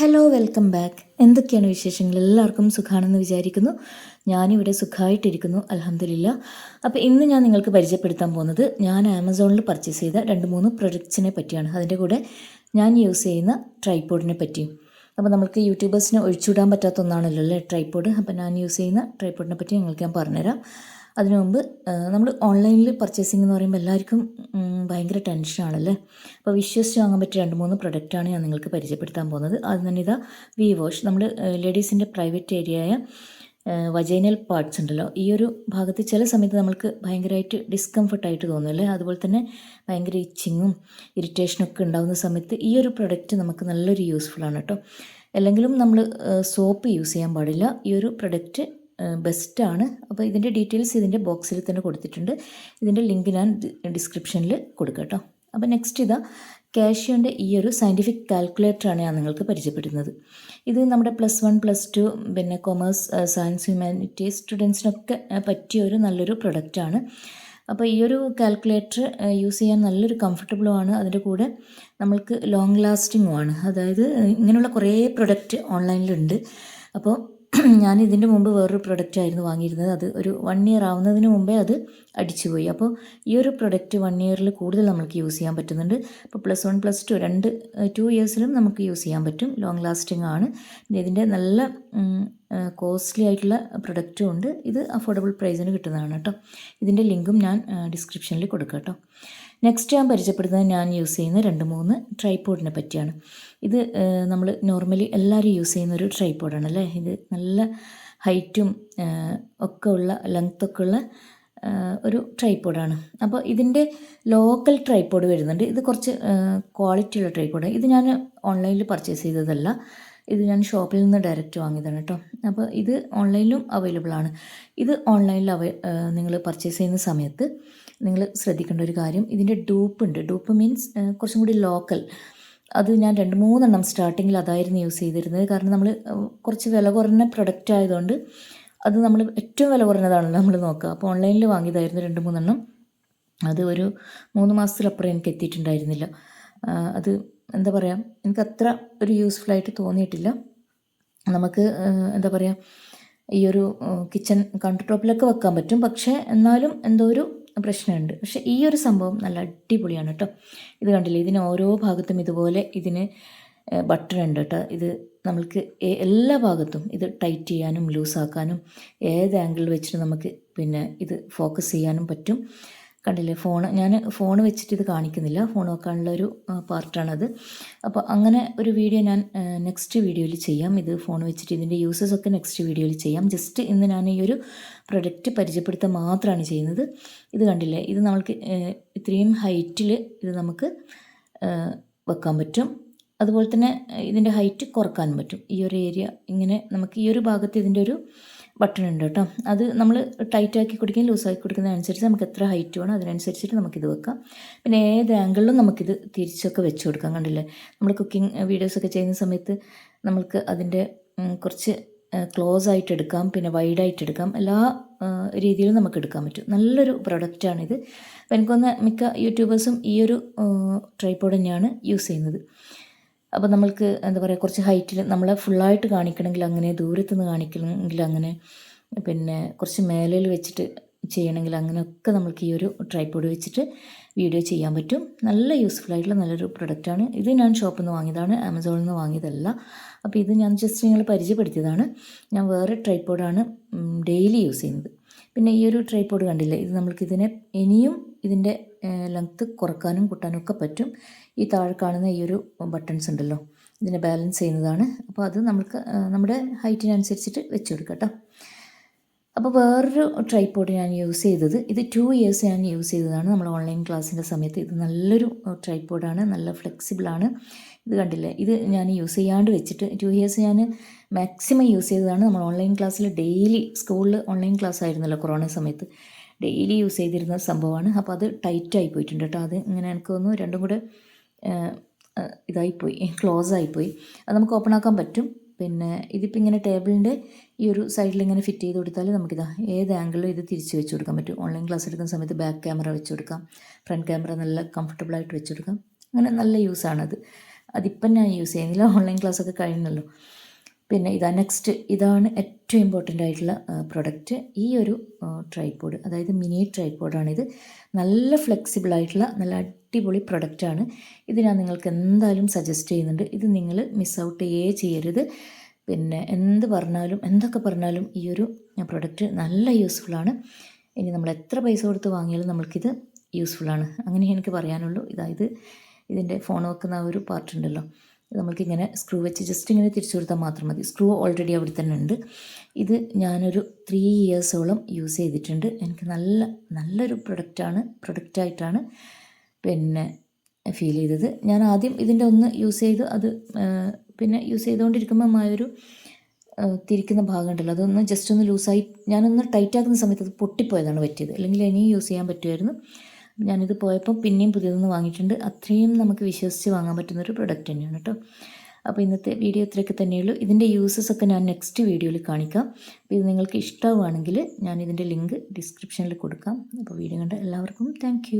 Hello welcome back എന്തൊക്കെയാണ് വിശേഷങ്ങൾ? എല്ലാവർക്കും സുഖാണെന്ന് വിചാരിക്കുന്നു. ഞാനിവിടെ സുഖമായിട്ടിരിക്കുന്നു അലഹമില്ല അപ്പോൾ ഇന്ന് ഞാൻ നിങ്ങൾക്ക് പരിചയപ്പെടുത്താൻ പോകുന്നത് ഞാൻ ആമസോണിൽ പർച്ചേസ് ചെയ്ത രണ്ട് മൂന്ന് പ്രൊഡക്ട്സിനെ പറ്റിയാണ്. അതിന്റെ കൂടെ ഞാൻ യൂസ് ചെയ്യുന്ന ട്രൈപോഡിനെ പറ്റിയും. അപ്പോൾ നമുക്ക് യൂട്യൂബേഴ്സിനെ ഒഴിച്ചുവിടാൻ പറ്റാത്ത ഒന്നാണല്ലോ അല്ലേ? ട്രൈപോഡ് അപ്പോൾ ഞാൻ യൂസ് ചെയ്യുന്ന ട്രൈപോഡിനെ പറ്റി നിങ്ങൾക്ക് ഞാൻ പറഞ്ഞുതരാം. അതിനു മുമ്പ് നമ്മൾ ഓൺലൈനിൽ പർച്ചേസിംഗ് എന്ന് പറയുമ്പോൾ എല്ലാവർക്കും ഭയങ്കര ടെൻഷനാണല്ലേ അപ്പോൾ വിശ്വസിച്ച് വാങ്ങാൻ പറ്റിയ രണ്ട് മൂന്ന് പ്രൊഡക്റ്റാണ് ഞാൻ നിങ്ങൾക്ക് പരിചയപ്പെടുത്താൻ പോകുന്നത്. അത് തന്നെ ഇതാ വി വാഷ് നമ്മൾ ലേഡീസിന്റെ പ്രൈവറ്റ് ഏരിയയായ വജൈനൽ പാർട്സ് ഉണ്ടല്ലോ. ഈ ഒരു ഭാഗത്ത് ചില സമയത്ത് നമ്മൾക്ക് ഭയങ്കരമായിട്ട് ഡിസ്കംഫർട്ടായിട്ട് തോന്നുമല്ലേ അതുപോലെ തന്നെ ഭയങ്കര ഇച്ചിങ്ങും ഇറിറ്റേഷനൊക്കെ ഉണ്ടാകുന്ന സമയത്ത് ഈ ഒരു പ്രൊഡക്റ്റ് നമുക്ക് നല്ലൊരു യൂസ്ഫുൾ ആണ് കേട്ടോ. അല്ലെങ്കിലും നമ്മൾ സോപ്പ് യൂസ് ചെയ്യാൻ പാടില്ല. ഈ ഒരു പ്രൊഡക്റ്റ് ബെസ്റ്റാണ് അപ്പോൾ ഇതിന്റെ ഡീറ്റെയിൽസ് ഇതിന്റെ ബോക്സിൽ തന്നെ കൊടുത്തിട്ടുണ്ട്. ഇതിന്റെ ലിങ്ക് ഞാൻ ഡിസ്ക്രിപ്ഷനിൽ കൊടുക്കാം കേട്ടോ അപ്പോൾ നെക്സ്റ്റ് ഇതാ കാഷ്യോന്റെ ഈ ഒരു സയന്റിഫിക് കാൽക്കുലേറ്ററാണ് ഞാൻ നിങ്ങൾക്ക് പരിചയപ്പെടുന്നത്. ഇത് നമ്മുടെ പ്ലസ് വൺ പ്ലസ് ടു പിന്നെ കൊമേഴ്സ് സയൻസ് ഹ്യൂമാനിറ്റീസ് സ്റ്റുഡൻസിനൊക്കെ പറ്റിയ ഒരു നല്ലൊരു പ്രൊഡക്റ്റാണ് അപ്പോൾ ഈ ഒരു കാൽക്കുലേറ്റർ യൂസ് ചെയ്യാൻ നല്ലൊരു കംഫർട്ടബിളും ആണ് അതിന്റെ കൂടെ നമ്മൾക്ക് ലോങ് ലാസ്റ്റിങ്ങുമാണ് അതായത് ഇങ്ങനെയുള്ള കുറേ പ്രൊഡക്റ്റ് ഓൺലൈനിലുണ്ട് അപ്പോൾ ഞാൻ ഇതിന്റെ മുമ്പ് വേറൊരു പ്രൊഡക്റ്റ് ആയിരുന്നു വാങ്ങിയിരുന്നത്. അത് ഒരു വൺ ഇയർ ആവുന്നതിന് മുമ്പേ അത് അടിച്ചുപോയി അപ്പോൾ ഈ ഒരു പ്രൊഡക്റ്റ് വൺ ഇയറിൽ കൂടുതൽ നമുക്ക് യൂസ് ചെയ്യാൻ പറ്റുന്നുണ്ട്. അപ്പോൾ പ്ലസ് വൺ പ്ലസ് ടു രണ്ട് ടു ഇയേഴ്സിലും നമുക്ക് യൂസ് ചെയ്യാൻ പറ്റും. ലോങ് ലാസ്റ്റിംഗ് ആണ്. ഇതിന്റെ നല്ല കോസ്റ്റ്ലി ആയിട്ടുള്ള പ്രൊഡക്റ്റും ഉണ്ട്. ഇത് അഫോർഡബിൾ പ്രൈസിന് കിട്ടുന്നതാണ് കേട്ടോ. ഇതിന്റെ ലിങ്കും ഞാൻ ഡിസ്ക്രിപ്ഷനിൽ കൊടുക്കാം കേട്ടോ. നെക്സ്റ്റ് ഞാൻ പരിചയപ്പെടുന്നത് ഞാൻ യൂസ് ചെയ്യുന്ന രണ്ട് മൂന്ന് ട്രൈപോഡിനെ പറ്റിയാണ്. ഇത് നമ്മൾ നോർമലി എല്ലാവരും യൂസ് ചെയ്യുന്ന ഒരു ട്രൈപോഡാണ് അല്ലേ? ഇത് നല്ല ഹൈറ്റും ഒക്കെ ഉള്ള ലെങ്ത്തൊക്കെ ഉള്ള ഒരു ട്രൈപോഡാണ് അപ്പോൾ ഇതിന്റെ ലോക്കൽ ട്രൈപോഡ് വരുന്നുണ്ട്. ഇത് കുറച്ച് ക്വാളിറ്റിയുള്ള ട്രൈപോഡാണ് ഇത് ഞാൻ ഓൺലൈനിൽ പർച്ചേസ് ചെയ്തതല്ല. ഇത് ഞാൻ ഷോപ്പിൽ നിന്ന് ഡയറക്റ്റ് വാങ്ങിയതാണ് കേട്ടോ. അപ്പോൾ ഇത് ഓൺലൈനിലും അവൈലബിൾ ആണ്. ഇത് ഓൺലൈനിൽ അവ നിങ്ങൾ പർച്ചേസ് ചെയ്യുന്ന സമയത്ത് നിങ്ങൾ ശ്രദ്ധിക്കേണ്ട ഒരു കാര്യം ഇതിന്റെ ഡൂപ്പ് ഉണ്ട്. ഡൂപ്പ് മീൻസ് കുറച്ചും കൂടി ലോക്കൽ. അത് ഞാൻ രണ്ട് മൂന്നെണ്ണം സ്റ്റാർട്ടിങ്ങിൽ അതായിരുന്നു യൂസ് ചെയ്തിരുന്നത്. കാരണം നമ്മൾ കുറച്ച് വില കുറഞ്ഞ പ്രൊഡക്റ്റ് ആയതുകൊണ്ട് അത് നമ്മൾ ഏറ്റവും വില കുറഞ്ഞതാണല്ലോ നമ്മൾ നോക്കുക. അപ്പോൾ ഓൺലൈനിൽ വാങ്ങിയതായിരുന്നു രണ്ട് മൂന്നെണ്ണം. അത് ഒരു മൂന്ന് മാസത്തിലപ്പുറം എനിക്ക് എത്തിയിട്ടുണ്ടായിരുന്നില്ല. അത് എന്താ പറയുക എനിക്ക് അത്ര ഒരു യൂസ്ഫുൾ ആയിട്ട് തോന്നിയിട്ടില്ല. നമുക്ക് എന്താ പറയുക ഈ ഒരു കിച്ചൺ കൗണ്ടർ ടോപ്പിലൊക്കെ വെക്കാൻ പറ്റും. പക്ഷേ എന്നാലും എന്തോ ഒരു പ്രശ്നമുണ്ട്. പക്ഷേ ഈ ഒരു സംഭവം നല്ല അടിപൊളിയാണ് കേട്ടോ ഇത് കണ്ടില്ലേ ഇതിന് ഓരോ ഭാഗത്തും ഇതുപോലെ ഇതിന് ബട്ടൺ ഉണ്ട് കേട്ടോ ഇത് നമ്മൾക്ക് എല്ലാ ഭാഗത്തും ഇത് ടൈറ്റ് ചെയ്യാനും ലൂസാക്കാനും ഏത് ആംഗിളിൽ വെച്ചിട്ട് നമുക്ക് പിന്നെ ഇത് ഫോക്കസ് ചെയ്യാനും പറ്റും. കണ്ടില്ലേ? ഫോൺ ഞാൻ ഫോൺ വെച്ചിട്ട് ഇത് കാണിക്കുന്നില്ല. ഫോൺ വെക്കാനുള്ള ഒരു പാർട്ടാണത്. അപ്പോൾ അങ്ങനെ ഒരു വീഡിയോ ഞാൻ നെക്സ്റ്റ് വീഡിയോയിൽ ചെയ്യാം. ഇത് ഫോൺ വെച്ചിട്ട് ഇതിന്റെ യൂസസ് ഒക്കെ നെക്സ്റ്റ് വീഡിയോയിൽ ചെയ്യാം. ജസ്റ്റ് ഇന്ന് ഞാൻ ഈ ഒരു പ്രൊഡക്റ്റ് പരിചയപ്പെടുത്താൻ മാത്രമാണ് ചെയ്യുന്നത്. ഇത് കണ്ടില്ലേ? ഇത് നമ്മൾക്ക് ഇത്രയും ഹൈറ്റിൽ ഇത് നമുക്ക് വെക്കാൻ പറ്റും. അതുപോലെ തന്നെ ഇതിന്റെ ഹൈറ്റ് കുറക്കാനും പറ്റും. ഈ ഒരു ഏരിയ ഇങ്ങനെ നമുക്ക് ഈ ഒരു ഭാഗത്ത് ഇതിന്റെ ഒരു ബട്ടൺ ഉണ്ട് കേട്ടോ. അത് നമ്മൾ ടൈറ്റാക്കി കൊടുക്കുകയും ലൂസാക്കി കൊടുക്കുന്നതനുസരിച്ച് നമുക്ക് എത്ര ഹൈറ്റ് വേണം അതിനനുസരിച്ചിട്ട് നമുക്കിത് വെക്കാം. പിന്നെ ഏത് ആംഗിളിലും നമുക്കിത് തിരിച്ചൊക്കെ വെച്ച് കൊടുക്കാം. കണ്ടില്ലേ? നമ്മൾ കുക്കിംഗ് വീഡിയോസൊക്കെ ചെയ്യുന്ന സമയത്ത് നമുക്ക് അതിന്റെ കുറച്ച് ക്ലോസ് ആയിട്ട് എടുക്കാം. പിന്നെ വൈഡായിട്ട് എടുക്കാം. എല്ലാ രീതിയിലും നമുക്ക് എടുക്കാൻ പറ്റും. നല്ലൊരു പ്രൊഡക്റ്റാണിത് അപ്പോൾ എനിക്കൊന്ന് മിക്ക യൂട്യൂബേഴ്സും ഈ ഒരു ട്രൈപ്പോഡ് തന്നെയാണ് യൂസ് ചെയ്യുന്നത്. അപ്പോൾ നമ്മൾക്ക് എന്താ പറയുക കുറച്ച് ഹൈറ്റിൽ നമ്മളെ ഫുള്ളായിട്ട് കാണിക്കണമെങ്കിൽ അങ്ങനെ ദൂരത്തു നിന്ന് കാണിക്കണമെങ്കിൽ അങ്ങനെ പിന്നെ കുറച്ച് മേലയിൽ വെച്ചിട്ട് ചെയ്യണമെങ്കിൽ അങ്ങനെയൊക്കെ നമുക്ക് ഈ ഒരു ട്രൈപ്പോഡ് വെച്ചിട്ട് വീഡിയോ ചെയ്യാൻ പറ്റും. നല്ല യൂസ്ഫുൾ ആയിട്ടുള്ള നല്ലൊരു പ്രൊഡക്റ്റാണ് ഇത് ഞാൻ ഷോപ്പിൽ നിന്ന് വാങ്ങിയതാണ് ആമസോണിൽ നിന്ന് വാങ്ങിയതല്ല. അപ്പോൾ ഇത് ഞാൻ ജസ്റ്റ് നിങ്ങൾ പരിചയപ്പെടുത്തിയതാണ്. ഞാൻ വേറെ ട്രൈപ്പോഡാണ് ഡെയിലി യൂസ് ചെയ്യുന്നത്. പിന്നെ ഈ ഒരു ട്രൈപ്പോഡ് കണ്ടില്ലേ ഇത് നമ്മൾക്ക് ഇതിനെ ഇനിയും ഇതിന്റെ ലെങ്ത്ത് കുറക്കാനും കൂട്ടാനും ഒക്കെ പറ്റും. ഈ താഴെ കാണുന്ന ഈ ഒരു ബട്ടൺസ് ഉണ്ടല്ലോ ഇതിനെ ബാലൻസ് ചെയ്യുന്നതാണ്. അപ്പോൾ അത് നമുക്ക് നമ്മുടെ ഹൈറ്റിനനുസരിച്ചിട്ട് വെച്ച് കൊടുക്കാം കേട്ടോ. അപ്പോൾ വേറൊരു ട്രൈപ്പോഡ് ഞാൻ യൂസ് ചെയ്തത് ഇത് ടു ഇയേഴ്സ് ഞാൻ യൂസ് ചെയ്തതാണ്. നമ്മൾ ഓൺലൈൻ ക്ലാസ്സിന്റെ സമയത്ത് ഇത് നല്ലൊരു ട്രൈപ്പോഡാണ് നല്ല ഫ്ലെക്സിബിളാണ് ഇത് കണ്ടില്ലേ? ഇത് ഞാൻ യൂസ് ചെയ്യാണ്ട് വെച്ചിട്ട് ടു ഇയേഴ്സ് ഞാൻ മാക്സിമം യൂസ് ചെയ്തതാണ്. നമ്മൾ ഓൺലൈൻ ക്ലാസ്സിൽ ഡെയിലി സ്കൂളിൽ ഓൺലൈൻ ക്ലാസ് ആയിരുന്നല്ലോ കൊറോണ സമയത്ത്. ഡെയിലി യൂസ് ചെയ്തിരുന്ന സംഭവമാണ്. അപ്പോൾ അത് ടൈറ്റായി പോയിട്ടുണ്ട് കേട്ടോ. അത് ഇങ്ങനെ എനിക്ക് തോന്നുന്നു രണ്ടും കൂടെ ഇതായിപ്പോയി ക്ലോസ് ആയിപ്പോയി അത് നമുക്ക് ഓപ്പൺ ആക്കാൻ പറ്റും. പിന്നെ ഇതിപ്പോൾ ഇങ്ങനെ ടേബിളിന്റെ ഈ ഒരു സൈഡിൽ ഇങ്ങനെ ഫിറ്റ് ചെയ്ത് കൊടുത്താൽ നമുക്കിതാ ഏത് ആംഗിളിലും ഇത് തിരിച്ച് വെച്ച് കൊടുക്കാൻ പറ്റും? ഓൺലൈൻ ക്ലാസ് എടുക്കുന്ന സമയത്ത് ബാക്ക് ക്യാമറ വെച്ച് കൊടുക്കാം. ഫ്രണ്ട് ക്യാമറ നല്ല കംഫർട്ടബിളായിട്ട് വെച്ച് കൊടുക്കാം. അങ്ങനെ നല്ല യൂസാണത് അതിപ്പം ഞാൻ യൂസ് ചെയ്യുന്നില്ല. ഓൺലൈൻ ക്ലാസ്സൊക്കെ കഴിഞ്ഞല്ലോ. പിന്നെ ഇതാ നെക്സ്റ്റ് ഇതാണ് ഏറ്റവും ഇമ്പോർട്ടന്റ് ആയിട്ടുള്ള പ്രൊഡക്റ്റ് ഈ ഒരു ട്രൈപോഡ് അതായത് മിനി ട്രൈപോഡാണിത് നല്ല ഫ്ലെക്സിബിൾ ആയിട്ടുള്ള നല്ല അടിപൊളി പ്രൊഡക്റ്റാണ് ഇത് ഞാൻ നിങ്ങൾക്ക് എന്തായാലും സജസ്റ്റ് ചെയ്യുന്നുണ്ട്. ഇത് നിങ്ങൾ മിസ് ഔട്ട് ചെയ്യേ ചെയ്യരുത്. പിന്നെ എന്ത് പറഞ്ഞാലും എന്തൊക്കെ പറഞ്ഞാലും ഈ ഒരു പ്രൊഡക്റ്റ് നല്ല യൂസ്ഫുള്ളാണ് ഇനി നമ്മൾ എത്ര പൈസ കൊടുത്ത് വാങ്ങിയാലും നമ്മൾക്കിത് യൂസ്ഫുള്ളാണ് അങ്ങനെ എനിക്ക് പറയാനുള്ളൂ. ഇതായത് ഇതിന്റെ ഫോൺ വെക്കുന്ന ആ ഒരു പാർട്ട് നമ്മൾക്കിങ്ങനെ സ്ക്രൂ വെച്ച് ജസ്റ്റ് ഇങ്ങനെ തിരിച്ചു കൊടുത്താൽ മാത്രം മതി. സ്ക്രൂ ഓൾറെഡി അവിടെ തന്നെ ഉണ്ട്. ഇത് ഞാനൊരു ത്രീ ഇയേഴ്സോളം യൂസ് ചെയ്തിട്ടുണ്ട്. എനിക്ക് നല്ല നല്ലൊരു പ്രൊഡക്റ്റാണ് പ്രൊഡക്റ്റായിട്ടാണ് പിന്നെ ഫീൽ ചെയ്തത്. ഞാൻ ആദ്യം ഇതിന്റെ ഒന്ന് യൂസ് ചെയ്തു അത് പിന്നെ യൂസ് ചെയ്തുകൊണ്ടിരിക്കുമ്പോൾ ആ ഒരു തിരിക്കുന്ന ഭാഗം ഉണ്ടല്ലോ അതൊന്ന് ജസ്റ്റ് ഒന്ന് ലൂസായി ഞാനൊന്ന് ടൈറ്റാക്കുന്ന സമയത്ത് അത് പൊട്ടിപ്പോയതാണ് പറ്റിയത്. അല്ലെങ്കിൽ ഇനിയും യൂസ് ചെയ്യാൻ പറ്റുമായിരുന്നു. ഞാനിത് പോയപ്പോൾ പിന്നെയും പുതിയതൊന്ന് വാങ്ങിയിട്ടുണ്ട്. അത്രയും നമുക്ക് വിശ്വസിച്ച് വാങ്ങാൻ പറ്റുന്ന ഒരു പ്രൊഡക്റ്റ് തന്നെയാണ് കേട്ടോ അപ്പോൾ ഇന്നത്തെ വീഡിയോ ഇത്രയൊക്കെ തന്നെയുള്ളൂ. ഇതിന്റെ യൂസസ് ഒക്കെ ഞാൻ നെക്സ്റ്റ് വീഡിയോയിൽ കാണിക്കാം. അപ്പോൾ ഇത് നിങ്ങൾക്ക് ഇഷ്ടമാവുകയാണെങ്കിൽ ഞാൻ ഇതിന്റെ ലിങ്ക് ഡിസ്ക്രിപ്ഷനിൽ കൊടുക്കാം. അപ്പോൾ വീഡിയോ കണ്ട എല്ലാവർക്കും താങ്ക്